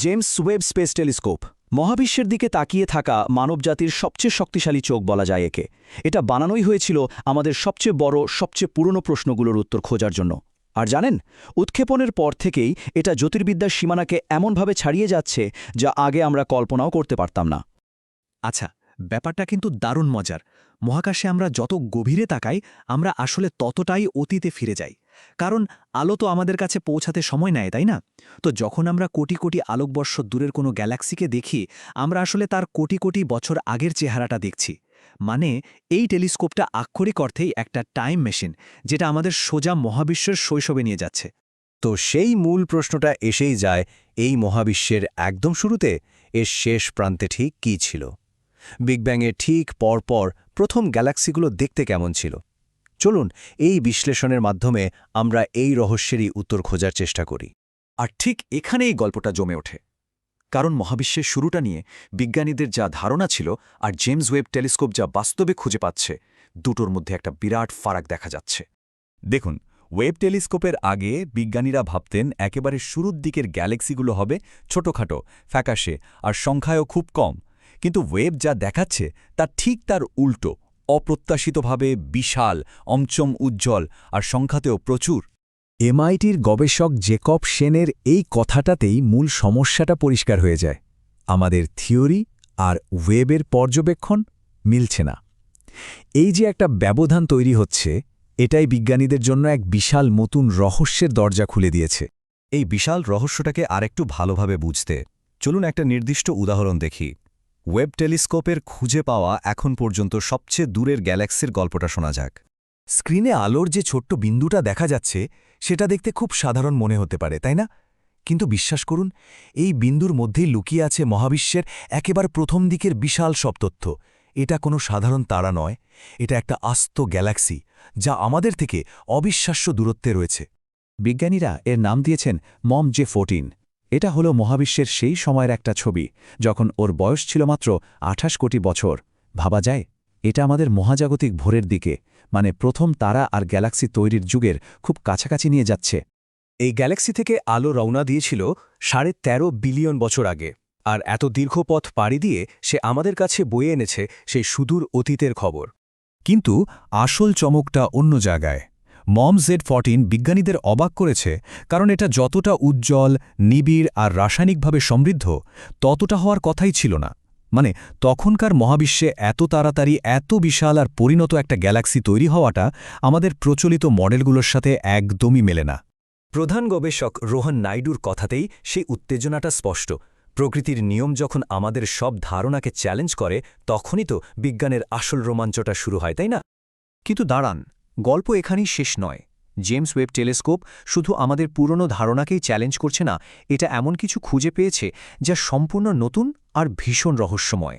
James Webb space telescope, মহাবিশ্বের দিকে তাকিয়ে থাকা মানবজাতির সবচেয়ে শক্তিশালী চোখ বলা যায় একে। এটা বানানোই হয়েছিল আমাদের সবচেয়ে বড়, সবচেয়ে পুরনো প্রশ্নগুলোর উত্তর খোঁজার জন্য। আর জানেন, উৎক্ষেপণের পর থেকেই এটা জ্যোতির্বিদ্যার সীমানাকে এমনভাবে ছাড়িয়ে যাচ্ছে যা আগে আমরা কল্পনাও করতে পারতাম না। আচ্ছা ব্যাপারটা কিন্তু দারুণ মজার। মহাকাশে আমরা যত গভীরে তাকাই, আমরা আসলে ততটাই অতীতে ফিরে যাই। কারণ আলো তো আমাদের কাছে পৌঁছাতে সময় নেয়, তাই না? তো যখন আমরা কোটি কোটি আলোকবর্ষ দূরের কোনো গ্যালাক্সিকে দেখি, আমরা আসলে তার কোটি কোটি বছর আগের চেহারাটা দেখছি। মানে এই টেলিস্কোপটা আক্ষরিক অর্থেই একটা টাইম মেশিন, যেটা আমাদের সোজা মহাবিশ্বের শৈশবে নিয়ে যাচ্ছে। তো সেই মূল প্রশ্নটা এসেই যায়, এই মহাবিশ্বের একদম শুরুতে এর শেষ প্রান্তে ঠিক কী ছিল? বিগ ব্যাংয়ের ঠিক পরপর প্রথম গ্যালাক্সিগুলো দেখতে কেমন ছিল? চলুন এই বিশ্লেষণের মাধ্যমে আমরা এই রহস্যেরই উত্তর খোঁজার চেষ্টা করি। আর ঠিক এখানেই গল্পটা জমে ওঠে। কারণ মহাবিশ্বের শুরুটা নিয়ে বিজ্ঞানীদের যা ধারণা ছিল আর জেমস ওয়েব টেলিস্কোপ যা বাস্তবে খুঁজে পাচ্ছে, দুটোর মধ্যে একটা বিরাট ফারাক দেখা যাচ্ছে। দেখুন, ওয়েব টেলিস্কোপের আগে বিজ্ঞানীরা ভাবতেন একেবারে শুরুর দিকের গ্যালাক্সিগুলো হবে ছোটখাটো, ফ্যাকাশে আর সংখ্যায়ও খুব কম। কিন্তু ওয়েব যা দেখাচ্ছে, তা ঠিক তার উল্টো। অপ্রত্যাশিতভাবে বিশাল, অমচম উজ্জ্বল আর সংখ্যাতেও প্রচুর। এমআইটির গবেষক জেকব সেনের এই কথাটাতেই মূল সমস্যাটা পরিষ্কার হয়ে যায়। আমাদের থিওরি আর ওয়েবের পর্যবেক্ষণ মিলছে না। এই যে একটা ব্যবধান তৈরি হচ্ছে, এটাই বিজ্ঞানীদের জন্য এক বিশাল নতুন রহস্যের দরজা খুলে দিয়েছে। এই বিশাল রহস্যটাকে আরেকটু ভালোভাবে বুঝতে চলুন একটা নির্দিষ্ট উদাহরণ দেখি। ওয়েব টেলিস্কোপের খুঁজে পাওয়া এখন পর্যন্ত সবচেয়ে দূরের গ্যালাক্সির গল্পটা শোনা যাক। স্ক্রিনে আলোর যে ছোট্ট বিন্দুটা দেখা যাচ্ছে, সেটা দেখতে খুব সাধারণ মনে হতে পারে, তাই না? কিন্তু বিশ্বাস করুন, এই বিন্দুর মধ্যেই লুকিয়ে আছে মহাবিশ্বের একেবারে প্রথম দিকের বিশাল সব তথ্য। এটা কোনো সাধারণ তারা নয়, এটা একটা আস্ত গ্যালাক্সি, যা আমাদের থেকে অবিশ্বাস্য দূরত্বে রয়েছে। বিজ্ঞানীরা এর নাম দিয়েছেন মম জে ফোরটিন। এটা হলো মহাবিশ্বের সেই সময়ের একটা ছবি, যখন ওর বয়স ছিল মাত্র আঠাশ কোটি বছর। ভাবা যায়? এটা আমাদের মহাজাগতিক ভোরের দিকে মানে প্রথম তারা আর গ্যালাক্সি তৈরির যুগের খুব কাছাকাছি নিয়ে যাচ্ছে। এই গ্যালাক্সি থেকে আলো রওনা দিয়েছিল সাড়ে ১৩ বিলিয়ন বছর আগে, আর এত দীর্ঘ পথ পাড়ি দিয়ে সে আমাদের কাছে বয়ে এনেছে সেই সুদূর অতীতের খবর। কিন্তু আসল চমকটা অন্য জায়গায়। মম জেড ফর্টিন বিজ্ঞানীদের অবাক করেছে, কারণ এটা যতটা উজ্জ্বল, নিবিড় আর রাসায়নিকভাবে সমৃদ্ধ, ততটা হওয়ার কথাই ছিল না। মানে তখনকার মহাবিশ্বে এত তাড়াতাড়ি, এত বিশাল আর পরিণত একটা গ্যালাক্সি তৈরি হওয়াটা আমাদের প্রচলিত মডেলগুলোর সাথে একদমই মেলে না। প্রধান গবেষক রোহন নাইডুর কথাতেই সেই উত্তেজনাটা স্পষ্ট। প্রকৃতির নিয়ম যখন আমাদের সব ধারণাকে চ্যালেঞ্জ করে, তখনই তো বিজ্ঞানের আসল রোমাঞ্চটা শুরু হয়, তাই না? কিন্তু দাঁড়ান গল্প এখানেই শেষ নয়। জেমস ওয়েব টেলিস্কোপ শুধু আমাদের পুরনো ধারণাকেই চ্যালেঞ্জ করছে না, এটা এমন কিছু খুঁজে পেয়েছে যা সম্পূর্ণ নতুন আর ভীষণ রহস্যময়।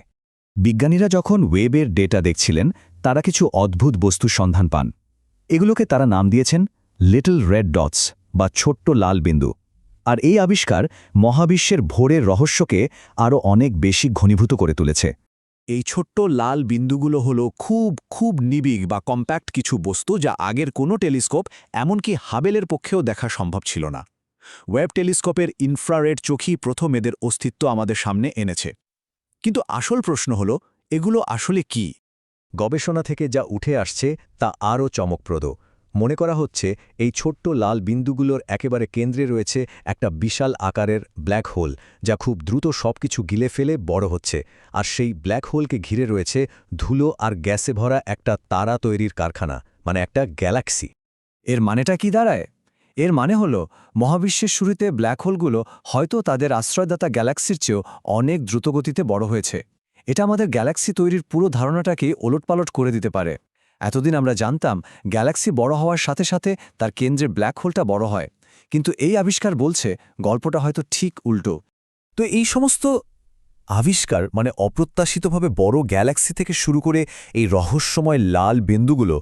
বিজ্ঞানীরা যখন ওয়েবের ডেটা দেখছিলেন, তারা কিছু অদ্ভুত বস্তুর সন্ধান পান। এগুলোকে তারা নাম দিয়েছেন লিটল রেড ডটস বা ছোট্ট লাল বিন্দু। আর এই আবিষ্কার মহাবিশ্বের ভোরের রহস্যকে আরও অনেক বেশি ঘনীভূত করে তুলেছে। এই ছোট্ট লাল বিন্দুগুলো হলো খুব খুব নিবিড় বা কম্প্যাক্ট কিছু বস্তু যা আগের কোনো টেলিস্কোপ, এমনকি হাবেলের পক্ষেও দেখা সম্ভব ছিল না। ওয়েব টেলিস্কোপের ইনফ্রারেড চোখই প্রথম এদের অস্তিত্ব আমাদের সামনে এনেছে। কিন্তু আসল প্রশ্ন হল, এগুলো আসলে কি? গবেষণা থেকে যা উঠে আসছে তা আরও চমকপ্রদ। মনে করা হচ্ছে এই ছোট্ট লাল বিন্দুগুলোর একেবারে কেন্দ্রে রয়েছে একটা বিশাল আকারের ব্ল্যাক হোল, যা খুব দ্রুত সবকিছু গিলে ফেলে বড় হচ্ছে। আর সেই ব্ল্যাক হোলকে ঘিরে রয়েছে ধুলো আর গ্যাসে ভরা একটা তারা তৈরির কারখানা মানে একটা গ্যালাক্সি। এর মানেটা কি দাঁড়ায়? এর মানে হল, মহাবিশ্বের শুরুতে ব্ল্যাক হোলগুলো হয়তো তাদের আশ্রয়দাতা গ্যালাক্সির চেয়েও অনেক দ্রুতগতিতে বড় হয়েছে। এটা আমাদের গ্যালাক্সি তৈরির পুরো ধারণাটাকে ওলটপালট করে দিতে পারে। এতদিন আমরা জানতাম গ্যালাক্সি বড় হওয়ার সাথে সাথে তার কেন্দ্রে ব্ল্যাক হোলটা বড় হয়। কিন্তু এই আবিষ্কার বলছে গল্পটা হয়তো ঠিক উল্টো। তো এই সমস্ত আবিষ্কার মানে অপ্রত্যাশিতভাবে বড় গ্যালাক্সি থেকে শুরু করে এই রহস্যময় লাল বিন্দুগুলো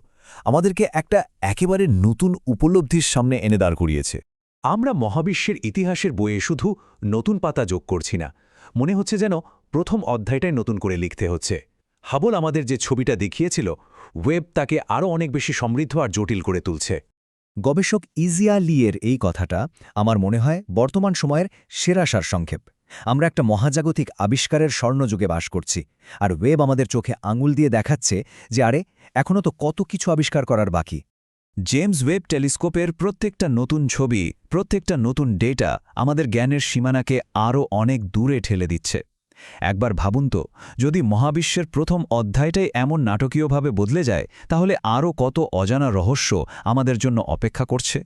আমাদেরকে একটা একেবারে নতুন উপলব্ধির সামনে এনে দাঁড় করিয়েছে। আমরা মহাবিশ্বের ইতিহাসের বইয়ে শুধু নতুন পাতা যোগ করছি না। মনে হচ্ছে যেন প্রথম অধ্যায়টাই নতুন করে লিখতে হচ্ছে। হাবল আমাদের যে ছবিটা দেখিয়েছিল, ওয়েব তাকে আরও অনেক বেশি সমৃদ্ধ আর জটিল করে তুলছে। গবেষক ইজিয়া লিয়ের এই কথাটা আমার মনে হয় বর্তমান সময়ের সেরা সারসংক্ষেপ আমরা একটা মহাজাগতিক আবিষ্কারের স্বর্ণযুগে বাস করছি, আর ওয়েব আমাদের চোখে আঙুল দিয়ে দেখাচ্ছে যে, আরে এখনও তো কত কিছু আবিষ্কার করার বাকি। জেমস ওয়েব টেলিস্কোপের প্রত্যেকটা নতুন ছবি, প্রত্যেকটা নতুন ডেটা আমাদের জ্ঞানের সীমানাকে আরও অনেক দূরে ঠেলে দিচ্ছে। একবার ভাবুন তো, যদি মহাবিশ্বের প্রথম অধ্যায়টাই এমন নাটকীয়ভাবে বদলে যায়, তাহলে আরও কত অজানা রহস্য আমাদের জন্য অপেক্ষা করছে?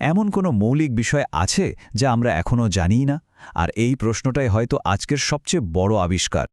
এমন কোনো মৌলিক বিষয় আছে যা আমরা এখনও জানি না? আর এই প্রশ্নটাই হয়তো আজকের সবচেয়ে বড় আবিষ্কার।